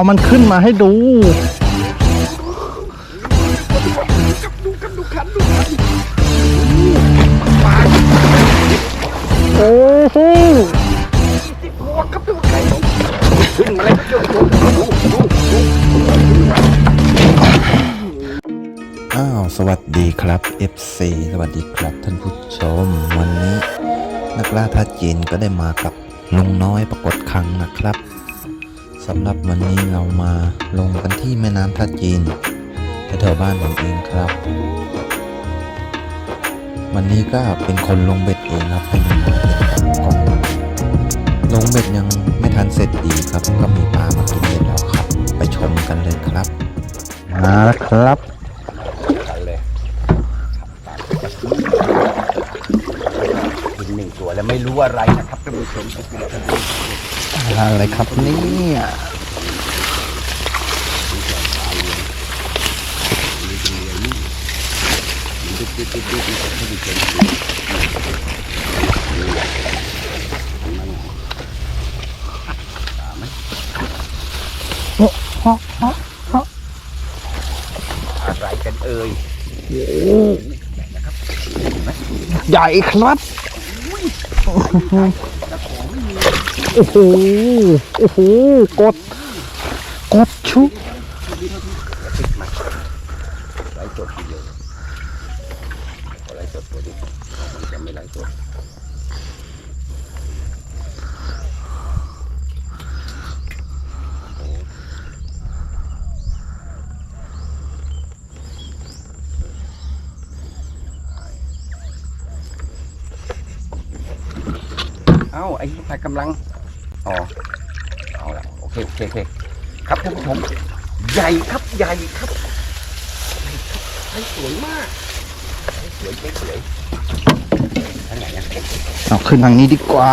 เอามันขึ้นมาให้ดูดูกันดูคันดูคันโอ้โหหัวครับดูไข่ขึ้นมาเลยดูดูดูอ้าวสวัสดีครับ FC สวัสดีครับท่านผู้ชม วันนี้ นักล่าท่าจีนก็ได้มากับลุงน้อยปรากฏคังนะครับ สำหรับวันนี้เรามาลงกันที่แม่น้ำท่าจีนแถวๆบ้านผมเองครับ วันนี้ก็เป็นคนลงเบ็ดเองครับให้มันเบ็ดกล้องลงเบ็ดยังไม่ทันเสร็จดีครับ ก็มีปลามากินเบ็ดแล้วครับ ไปชมกันเลยครับมาแล้วครับกันเลยกินหนึ่งตัวแล้วไม่รู้อะไรนะครับท่านผู้ชม อะไรครับเนี่ยอะไรกันเอ่ยใหญ่ครับ โอ้โห โอ้โห กด กดชุบไลฟ์สดทีเดียวไลฟ์สดตัวนี้มันจะไม่ไลฟ์สดเอ้าไอ้ที่ใส่กำลัง อ๋อเอาละโอเคโอเคโอเคครับท่านผู้ชมใหญ่ครับใหญ่ครับใหญ่สวยมากสวยสวยทางไหนอะเอาขึ้นทางนี้ดีกว่า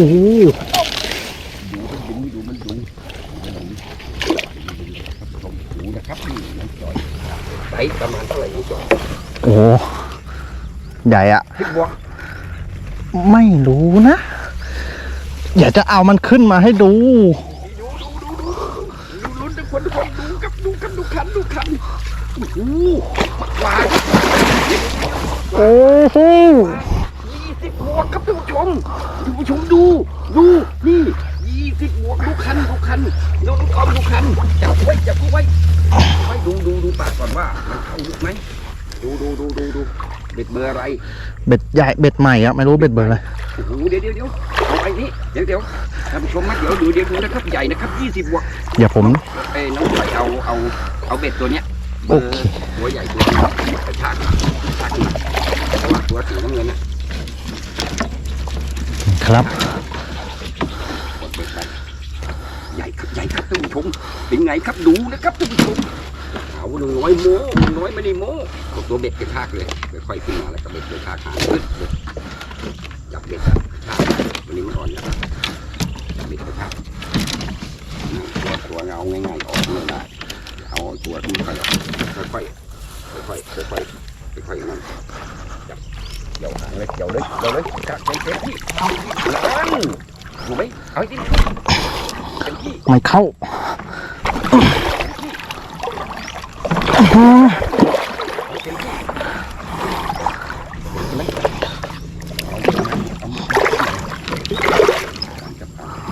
อ้โหดูมันดูมันดูมันดูชมหูนะครับนี่น้องจอยไซส์ประมาณเท่าไหร่น้องจอยโอ้โหใหญ่อะคิดว่าไม่รู้นะ อยากจะเอามันขึ้นมาให้ดู ดูดูดูดูดูลุ้นทุกคนทุกคนดูครับดูครับดูคันดูคันโอ้โหวาโอ้โห ยี่สิบบวกครับท่านผู้ชมท่านผู้ชมดูดูนี่ยี่สิบบวกดูคันดูคันดูน้องกอมดูคันจับไว้จับไว้ไว้ดูดูดูปากก่อนว่ามันเข้าลึกไหมดูดูดูดูดูเบ็ดเบอร์อะไร เบ็ดใหญ่เบ็ดใหม่อะไม่รู้เบ็ดเบอร์อะไรโอ้โหเดี๋ยวเดี๋ยวเดี๋ยวเอาไอ้นี่เดี๋ยวเดี๋ยวท่านผู้ชมมาเดี๋ยวดูเดี๋ยวดูนะครับใหญ่นะครับยี่สิบบวกเดี๋ยวผมเอ้ยน้องใหญ่เอาเอาเอาเบ็ดตัวเนี้ยเบโออเคร์ตัวใหญ่ตัวนี้กระชากกระชากขึ้นมาเพราะว่าตัวสีน้ำเงินน่ะ ครับใหญ่ครับใหญ่ครับท่านผู้ชมเป็นไงครับดูนะครับท่านผู้ชมเอาหน้อยโมหน้อยไม่ได้โม้กดตัวเบ็ดกระชากเลยค่อยๆขึ้นมาแล้วก็เบ็ดกระชากหางขึ้นเบ็ดจับเบ็ดอะกระชากวันนี้มันอ่อนแล้วจับเบ็ดกระชากตัวตัวเงาง่ายๆออกไม่ได้เอาตัวที่ค่อยๆค่อยๆค่อยๆค่อยๆค่อยๆนั่นจับเกี่ยวหางเลยเกี่ยวเลยเกี่ยวเลยกระชากเต็มที่ นั่นถูกไหมเอาให้ดีเต็มที่ไม่เข้า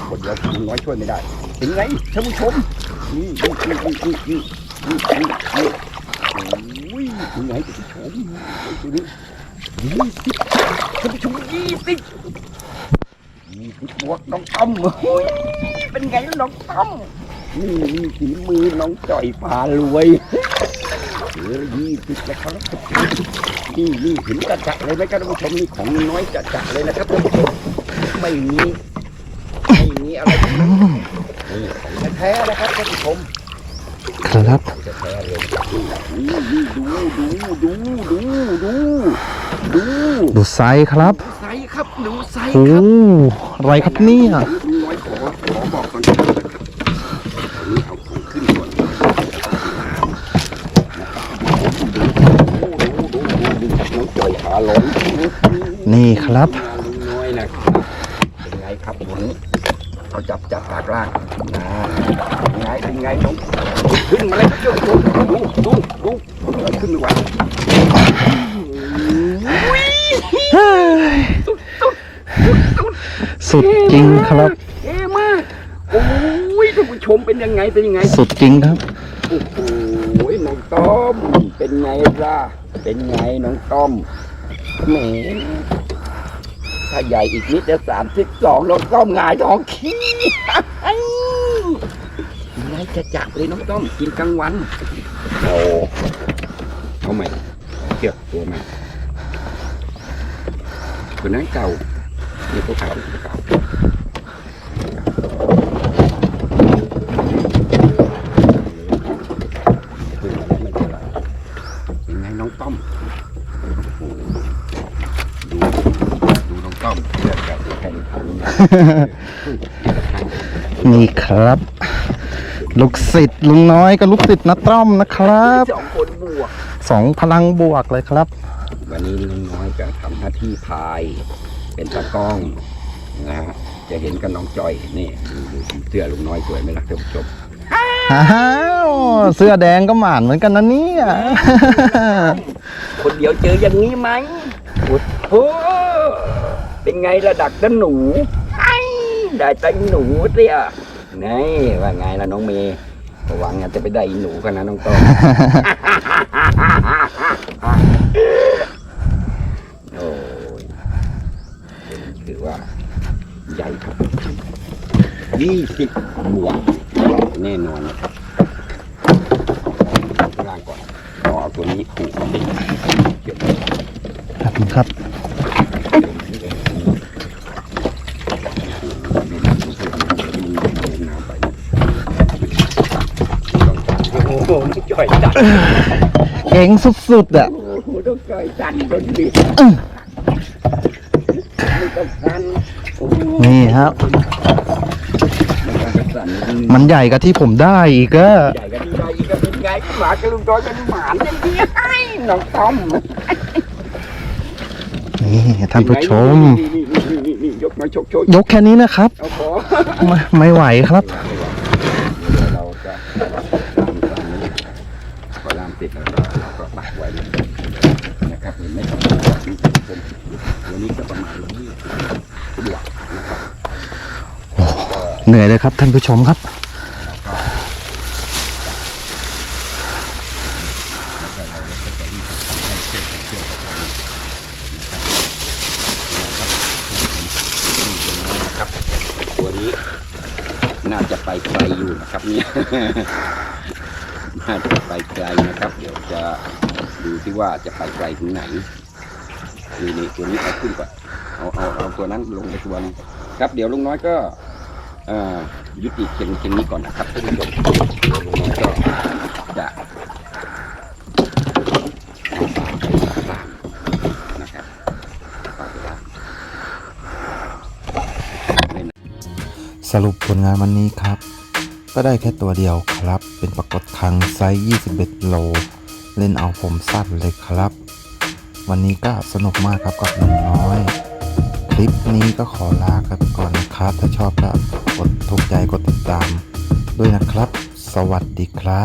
คนเดียวคุณน้อยช่วยไม่ได้เป็นไงท่านผู้ชมนี่นี่นี่นี่นี่นี่นี่นี่นี่โอ้ยเป็นไงท่านผู้ชมดูนี่ยี่สิบท่านผู้ชมยี่สิบ ยี่สิบบวกน้องต้อมโอ้ยเป็นไงน้องต้อมนี่นี่ฝีมือน้องจ่อยพารวยเหลือยี่สิบแล้วครับนี่นี่เห็นกระจักเลยไหมครับท่านผู้ชมนี่ของน้อยจะจักเลยนะครับท่านผู้ชมไม่มีไม่มีอะไรนี่ของแท้ๆนะครับท่านผู้ชมครับของแท้ๆเลยนี่นี่ดูดูดูดูดูดูดูไซส์ครับไซ ส์ครับหนูไซส์ครับอะไรครับนี่ยลุงน้อยขอขอบอกก่อนนะครับเอาของขึ้นก่อนนี่ครับลุน้อยนะครับเป็นไงครับผมเอาจับจับปากล่างนะเป็นไงเป็นไงน้องขึ้นมาเลยครับดูดูดูดูขึ้นดีกว่า สุดจริงครับเท่มากโอ้ยท่านผู้ชมเป็นยังไงเป็นยังไงสุดจริงครับโอ้โหน้องต้อมเป็นไงล่ะเป็นไงน้องต้อมแหมถ้าใหญ่อีกนิดจะสามสิบสองน้องต้อมหงายท้องขี้ไงจะจับเลยน้องต้อมกินกลางวันโอ้เอาใหม่เกี่ยวตัวใหม่ตัวนั้นเก่านี่ตัวเก่า ตัวเก่าขึ้นมาแล้วไม่เป็นไรเป็นไงน้องต้อมโอ้โหดูดูน้องต้อมเลือกแบบแข่งขันนะนี่ครับ ลูกศิษย์ลุงน้อยกับลูกศิษย์นัต้อมนะครับสองคนบวกสองพลังบวกเลยครับ วันนี้ลุงน้อยจะทำหน้าที่พาย เป็นตากล้องนะฮะจะเห็นกับน้องจอยนี่ดูดูเสื้อลุงน้อยสวยไหมล่ะท่านผู้ชมอ้าวเสื้อแดงก็หมานเหมือนกันนะเนี่ยคนเดียวเจออย่างนี้ไหมโอ้โหเป็นไงระดักด้านหนูไอ้ได้แต่หนูเสียนี่ว่าไงล่ะน้องเมย์ระวังอาจจะไปได้อีหนูกันนะน้องต้อม โอ้ยถือ ว่า ใหญ่ครับยี่สิบบวกแน่นอนนะครับข้างล่างก่อนเอาเอาตัวนี้ผูกติดเกี่ยวกับครับครับโอ้โหต้องจ่อยจัดเก่งสุดๆอะโอ้โหต้องจ่อยจัดคนดีไม่ต้องกั นโอ้โหนี่ครับไม่ต้องสั่นมันใหญ่กับที่ผมได้อีกอะใหญ่กันดีใจอีกก็เป็นไงหมากระลุงจอยกันหมานอย่างนี้ไอ้น้องต้อมนี่ท่านผู้ชมนี่นี่นี่นี่นี่ยกมาชกชกยกแค่นี้นะครับเอาขอไม่ไม่ไหวครับ เดี๋ยวเราจะตามตามนี้พอลามติดแล้วก็เราก็ปักไว้เลยนะครับเห็นไหมครับนี่เป็นตัวนี้ก็ ประมาณนี้บวกนะครับเหนื่อยเลยครับท่านผู้ชมครับนะครับตัวนี้น่าจะไปไกลอยู่นะครับเนี่ยน่าจะไปไกลนะครับ เดี๋ยวจะดูที่ว่าจะไปไกลถึงไหนนี่นี่ตัวนี้เอาขึ้นก่อน เอาเอาเอาตัวนั้นลงไปตัวนึงครับเดี๋ยวลุงน้อยก็ยุติเพียงเพียงนี้ก่อนนะครับท่านผู้ชมลุงน้อยก็จะนะครับสรุปผลงานวันนี้ครับ ก็ได้แค่ตัวเดียวครับ เป็นปรากฏคังไซส์ 21 โล เล่นเอาผมสั้นเลยครับ วันนี้ก็สนุกมากครับกับน้องน้อย ลิปนี้ก็ขอลากันไปก่อนนะครับ ถ้าชอบก็กดถูกใจกดติดตาม ด้วยนะครับ สวัสดีครับ